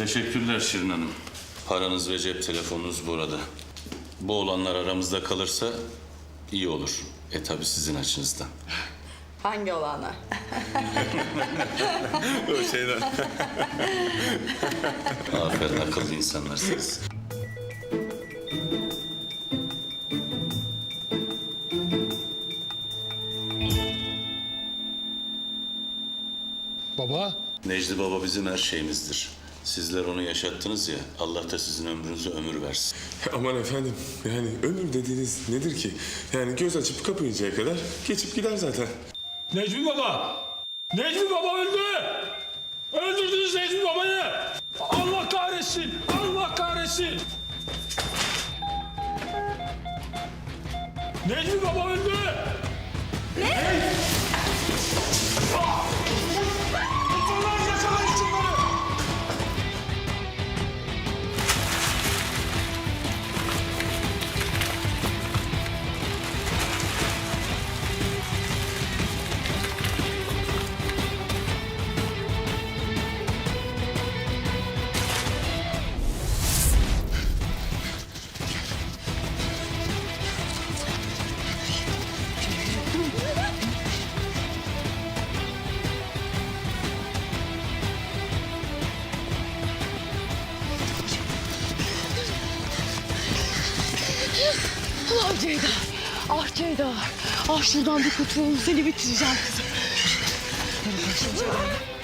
Teşekkürler Şirin Hanım. Paranız ve cep telefonunuz burada. Bu olanlar aramızda kalırsa iyi olur. E tabi sizin açınızdan. Hangi olanlar? O şeyden. Aferin akıllı insanlarsınız. Baba, Necdi Baba bizim her şeyimizdir. Sizler onu yaşattınız ya, Allah da sizin ömrünüze ömür versin. Aman efendim yani ömür dediğiniz nedir ki? Yani göz açıp kapayıncaya kadar geçip gider zaten. Necmi Baba! Necmi Baba öldü! Öldürdünüz Necmi Baba'yı! Allah kahretsin! Allah kahretsin! Necmi Baba öldü! Ne? Tutun Ah şuradan bir kurtulalım seni bitireceğim kızım. Abi!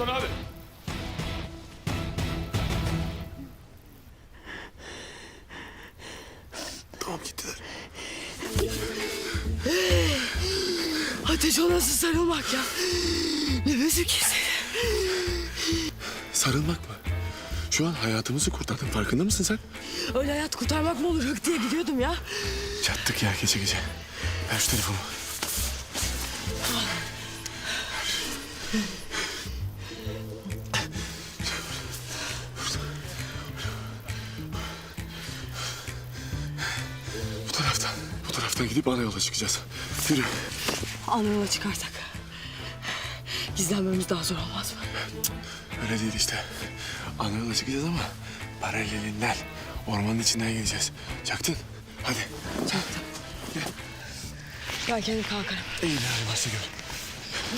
Taraftan abi. Tamam gittiler. Ateş o nasıl sarılmak ya? Nefesi kesildi. Sarılmak mı? Şu an hayatımızı kurtardın farkında mısın sen? Öyle hayat kurtarmak mı olur hık diye gidiyordum ya. Çattık ya gece gece. Ver şu telefonu. Bu taraftan gidip ana yola çıkacağız. Yürü. Ana yola çıkarsak. Gizlenmemiz daha zor olmaz mı? Öyle değil işte. Ana yola çıkacağız ama paralelinden, ormanın içinden gideceğiz. Çaktın. Hadi. Çaktım. Ben kendim kalkarım. Eğil hadi başla gör.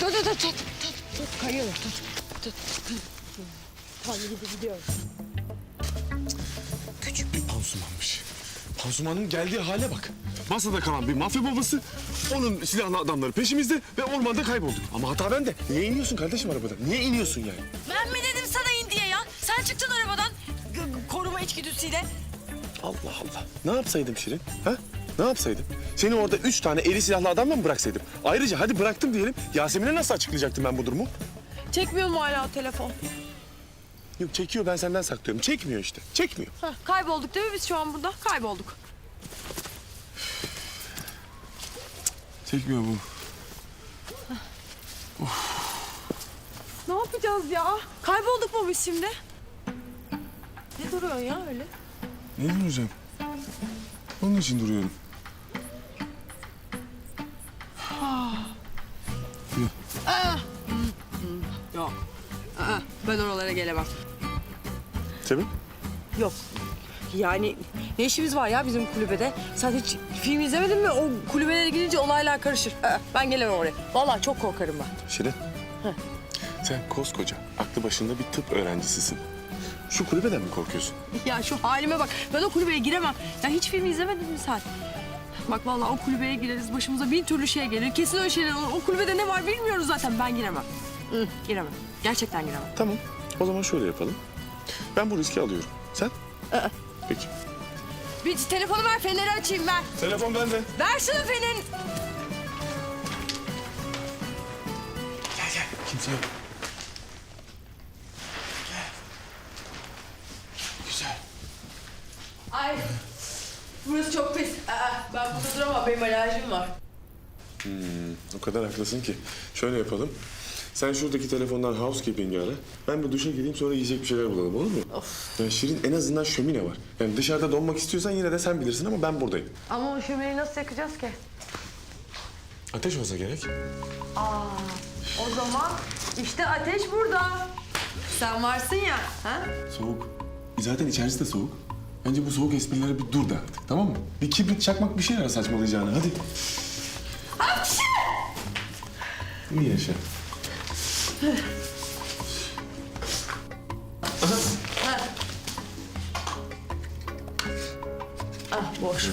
Dur dur dur tut tut tut kayıyorum tut. Tut. Tamam gidip gidiyoruz. Küçük bir pansumanmış. Pansumanın geldiği hale bak. Masada kalan bir mafya babası, onun silahlı adamları peşimizde ve ormanda kaybolduk. Ama hata bende. Niye iniyorsun kardeşim arabadan? Niye iniyorsun yani? Ben mi dedim sana in diye ya? Sen çıktın arabadan g- koruma içgüdüsüyle. Allah Allah. Ne yapsaydım Şirin? Ha? Ne yapsaydım? Seni orada üç tane eli silahlı adamla mı bıraksaydım? Ayrıca hadi bıraktım diyelim. Yasemin'e nasıl açıklayacaktım ben bu durumu? Çekmiyor mu hala telefon? Yok çekiyor ben senden saklıyorum. Çekmiyor işte. Çekmiyor. Heh, kaybolduk değil mi biz şu an burada? Kaybolduk. Çekmiyor bu. Ne yapacağız ya? Kaybolduk mu biz şimdi? Ne duruyorsun ya öyle? Ne duracağım? Onun için duruyorum. Yok. Aa, ben oralara gelemem. Sebep? Yok. Yani ne işimiz var ya bizim kulübede? Sen hiç film izlemedin mi? O kulübelere gidince olaylar karışır. Aa, ben gelemem oraya. Vallahi çok korkarım ben. Şirin. Sen koskoca, aklı başında bir tıp öğrencisisin. Şu kulübeden mi korkuyorsun? Ya şu halime bak. Ben o kulübeye giremem. Ya hiç film izlemedin mi sen? Bak vallahi o kulübeye gireriz. Başımıza bin türlü şey gelir. Kesin öyle şeyler olur. O kulübede ne var bilmiyoruz zaten. Ben giremem. Hı, giremem. Gerçekten giremem. Tamam. O zaman şöyle yapalım. Ben bu riski alıyorum. Sen? Peki. Bir telefonu ver, feneri açayım ver. Telefon bende. Ver şunu fenerin. Gel gel. Kimse yok. Güzel. Ay, burası çok pis. Aa, ben burada duramam, benim alerjim var. O kadar haklısın ki. Şöyle yapalım. Sen şuradaki telefondan housekeeping'i ara. Ben bir duşa gireyim sonra yiyecek bir şeyler bulalım olur mu? Of. Ya Şirin en azından şömine var. Yani dışarıda donmak istiyorsan yine de sen bilirsin ama ben buradayım. Ama o şömineyi nasıl yakacağız ki? Ateş olsa gerek. O zaman işte ateş burada. Sen varsın ya, ha? Soğuk. Zaten içerisi de soğuk. Bence bu soğuk esprilere bir dur da artık tamam mı? Bir kibrit çakmak bir şey ara saçmalayacağını hadi. İyi yaşa. Ah, boş.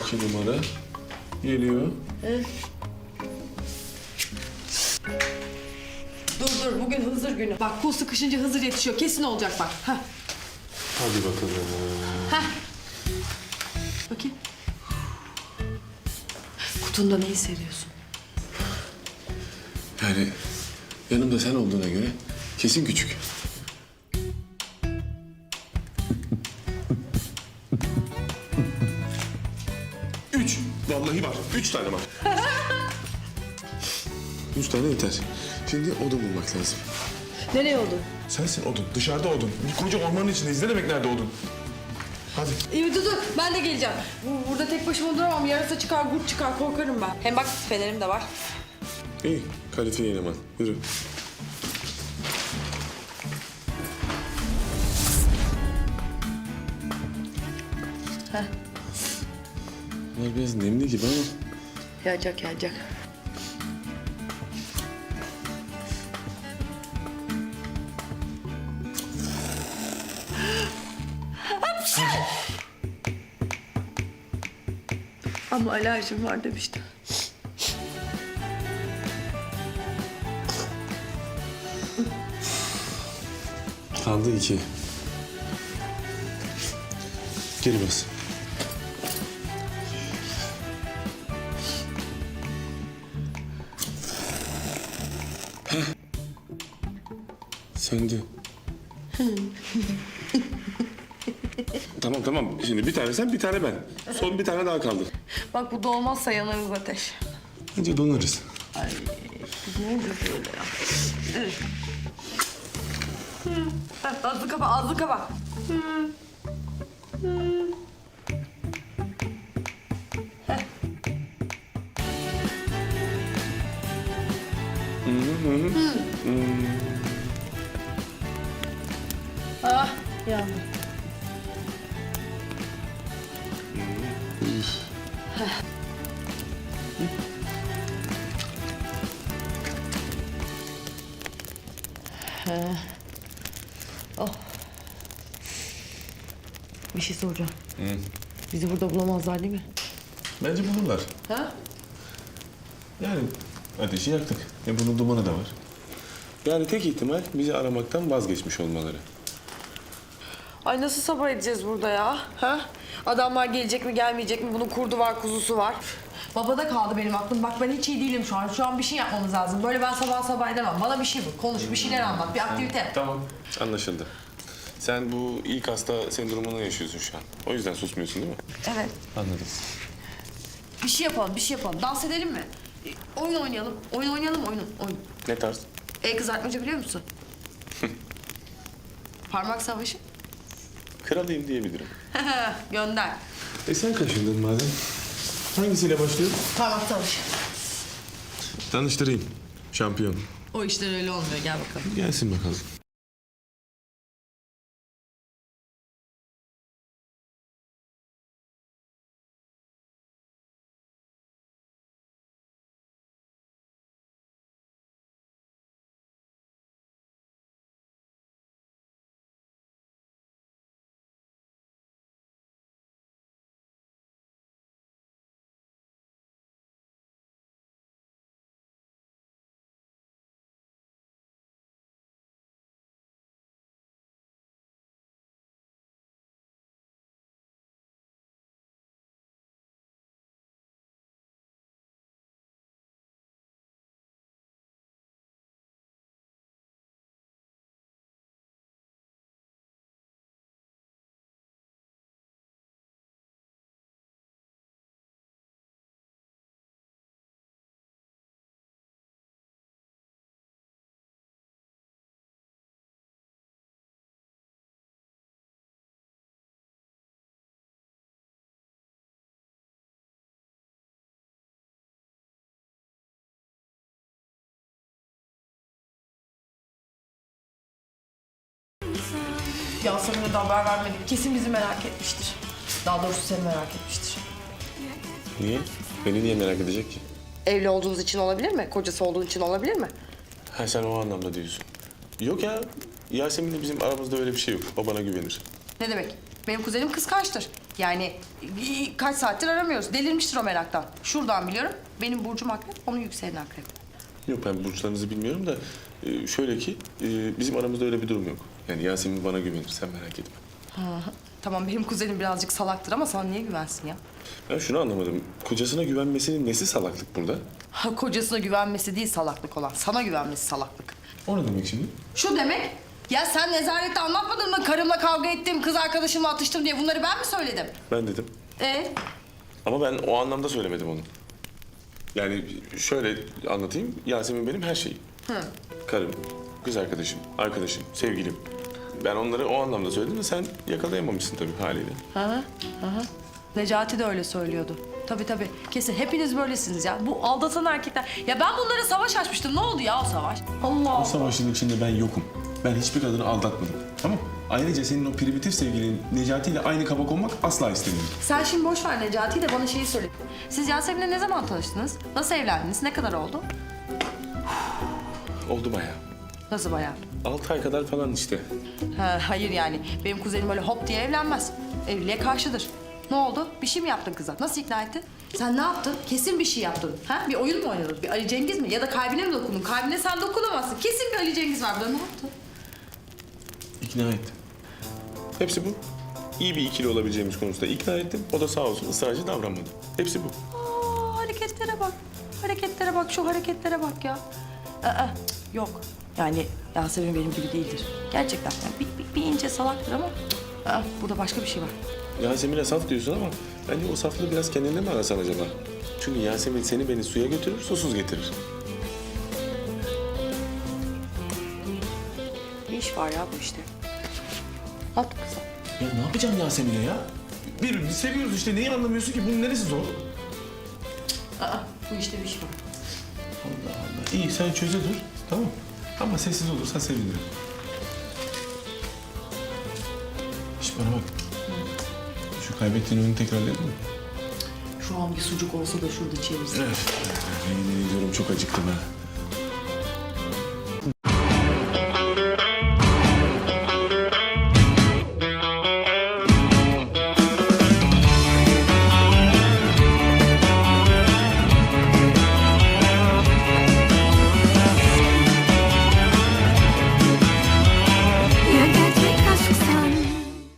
İki numara geliyor. Dur dur, bugün Hızır günü. Bak kul sıkışınca Hızır yetişiyor. Kesin olacak bak. Hah. Hadi bakalım. Bakayım. Kutunda ne hissediyorsun? Yani yanımda sen olduğuna göre kesin küçük. Üç. Vallahi var. Üç tane var. Üç tane yeter. Şimdi odun bulmak lazım. Nereye oldu? Sensin odun. Dışarıda odun. Bir koca ormanın içindeyiz. Ne demek nerede odun? Hadi. İyi dur dur, ben de geleceğim. Bu- Burada tek başıma duramam. Yarasa çıkar, kurt çıkar, korkarım ben. Hem bak fenerim de var. İyi. Kalifiye eleman. Yürü. Heh. Bunlar biraz nemli gibi ama Yağacak, yağacak. Ama alerjim var demiştim. kaldı iki. Geri bas. Heh. Söndü. tamam tamam. Şimdi bir tane sen bir tane ben. Son bir tane daha kaldı. Bak bu da olmazsa yanarız ateş. Bence donarız. Ne oldu böyle ya? Heh, Ağzını kapa, ağzını kapa. Ah, yandım. Bir şey soracağım. Bizi burada bulamazlar değil mi? Bence bulurlar. Ha? Yani ateşi yaktık. E bunun dumanı da var. Yani tek ihtimal bizi aramaktan vazgeçmiş olmaları. Ay nasıl sabah edeceğiz burada ya? Ha? Adamlar gelecek mi gelmeyecek mi? Bunun kurdu var kuzusu var. Babada kaldı benim aklım. Bak ben hiç iyi değilim şu an. Şu an bir şey yapmamız lazım. Böyle ben sabah sabah edemem. Bana bir şey bul. Konuş bir şeyler anlat. Bir aktivite. Tamam. Anlaşıldı. Sen bu ilk hasta sendromunu yaşıyorsun şu an. O yüzden susmuyorsun değil mi? Evet. Anladım. Bir şey yapalım, bir şey yapalım. Dans edelim mi? E, Oyun oynayalım. Oyun oynayalım, oyun. oyun. Ne tarz? El kızartmaca biliyor musun? Parmak savaşı. Kralıyım diyebilirim. Gönder. E sen kaşındın madem. Hangisiyle başlıyoruz? Parmak savaşı. Tanıştırayım. Şampiyon. O işler öyle olmuyor. Gel bakalım. Gelsin bakalım. Yasemin'e de haber vermedik. Kesin bizi merak etmiştir. Daha doğrusu seni merak etmiştir. Niye? Beni niye merak edecek ki? Evli olduğunuz için olabilir mi? Kocası olduğun için olabilir mi? Ha sen o anlamda diyorsun. Yok ya. Yasemin'le bizim aramızda öyle bir şey yok. O bana güvenir. Ne demek? Benim kuzenim kıskançtır. Yani kaç saattir aramıyoruz. Delirmiştir o meraktan. Şuradan biliyorum. Benim burcum akrep, onun yükseleni akrep. Yok ben burçlarınızı bilmiyorum da e, şöyle ki e, bizim aramızda öyle bir durum yok. Yani Yasemin bana güvenir sen merak etme. Tamam benim kuzenim birazcık salaktır ama sana niye güvensin ya? Ben şunu anlamadım. Kocasına güvenmesinin nesi salaklık burada? Ha, kocasına güvenmesi değil salaklık olan. Sana güvenmesi salaklık. O ne demek şimdi? Şu demek, ya sen nezarette anlatmadın mı? Karımla kavga ettim, kız arkadaşımla atıştım diye bunları ben mi söyledim? Ben dedim. E Ama ben o anlamda söylemedim onu. Yani şöyle anlatayım. Yasemin benim her şeyim. Karım, kız arkadaşım, arkadaşım, sevgilim. Ben onları o anlamda söyledim de sen yakalayamamışsın tabii haliyle. Necati de öyle söylüyordu. Tabii tabii. Kesin hepiniz böylesiniz ya. Bu aldatan erkekler. Ya ben bunlara savaş açmıştım. Ne oldu ya o savaş? Allah O savaşın içinde ben yokum. Ben hiçbir kadını aldatmadım. Tamam Ayrıca senin o primitif sevgilin Necati ile aynı kaba konmak asla istemiyorum. Sen şimdi boş ver Necati de bana şeyi söyle. Siz Yasemin'le ne zaman tanıştınız? Nasıl evlendiniz? Ne kadar oldu? Oldu bayağı. Nasıl bayağı? Altı ay kadar falan işte. Ha, hayır yani. Benim kuzenim öyle hop diye evlenmez. Evliliğe karşıdır. Ne oldu? Bir şey mi yaptın kıza? Nasıl ikna ettin? Sen ne yaptın? Kesin bir şey yaptın. Ha? Bir oyun mu oynadın? Bir Ali Cengiz mi? Ya da kalbine mi dokundun? Kalbine sen dokunamazsın. Kesin bir Ali Cengiz var burada. Ne yaptın? İkna ettim. Hepsi bu. İyi bir ikili olabileceğimiz konusunda ikna ettim. O da sağ olsun ısrarcı davranmadı. Hepsi bu. Aa, hareketlere bak. Hareketlere bak. Şu hareketlere bak ya. Aa, cık, yok. Yani Yasemin benim gibi değildir. Gerçekten. Yani bir, bir, bir ince salaktır ama cık, aa, burada başka bir şey var. Yasemin'e saf diyorsun ama bence o saflığı biraz kendinde mi arasan acaba? Çünkü Yasemin seni beni suya götürür, susuz getirir. Ne iş var ya bu işte? At kızım. Ya ne yapacağım Yasemin'e ya? Birbirimizi seviyoruz işte. Neyi anlamıyorsun ki? Bunun neresi zor? Aa, bu işte bir iş var. Allah Allah. İyi sen çöze dur. Tamam. Ama sessiz olursan sevinirim. Şş bana bak. Şu kaybettiğin oyunu tekrarlayalım mı? Şu an bir sucuk olsa da şurada çevirsin. Evet. Yemin ediyorum çok acıktım ha.